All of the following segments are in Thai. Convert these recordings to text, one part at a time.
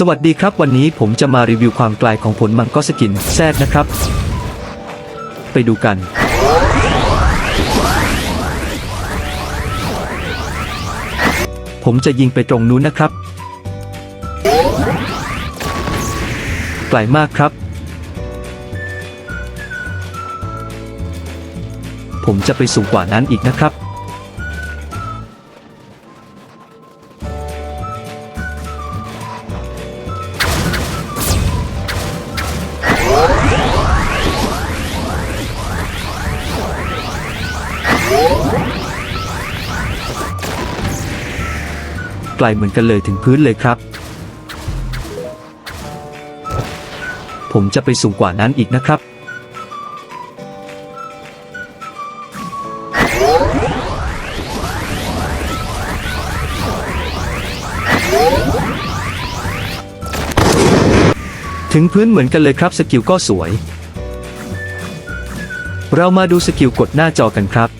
สวัสดีครับวันนี้ผมจะมารีวิวความไกลของผลมังก็สกินแซดนะครับ ไปดูกัน ผมจะยิงไปตรงนู้นนะครับ ไกลมากครับ ผมจะไปสูงกว่านั้นอีกนะครับ ไกลเหมือนกันเลยถึงพื้นเลยครับ ผมจะไปสูงกว่านั้นอีกนะครับ ถึงพื้นเหมือนกันเลยครับสกิลก็สวย เรามาดูสกิลกดหน้าจอกันครับ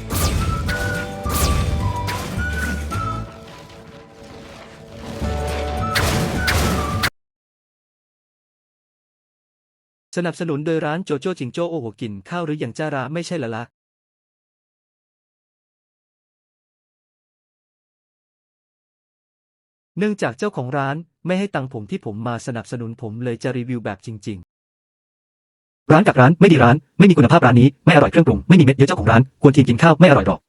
สนับสนุนโดยร้านโจโจ้จิงโจ้โอโหกินข้าวหรืออย่างจ้าระไม่ใช่ละละเนื่องจากเจ้าของร้านไม่ให้ตังผมที่ผมมาสนับสนุนผมเลยจะรีวิวแบบจริง ๆ ร้านกับร้านไม่ดีร้าน ไม่มีคุณภาพร้านนี้ไม่อร่อยเครื่องปรุงไม่มีเม็ดเยอะเจ้าของร้านควรทีมกินข้าวไม่อร่อยหรอก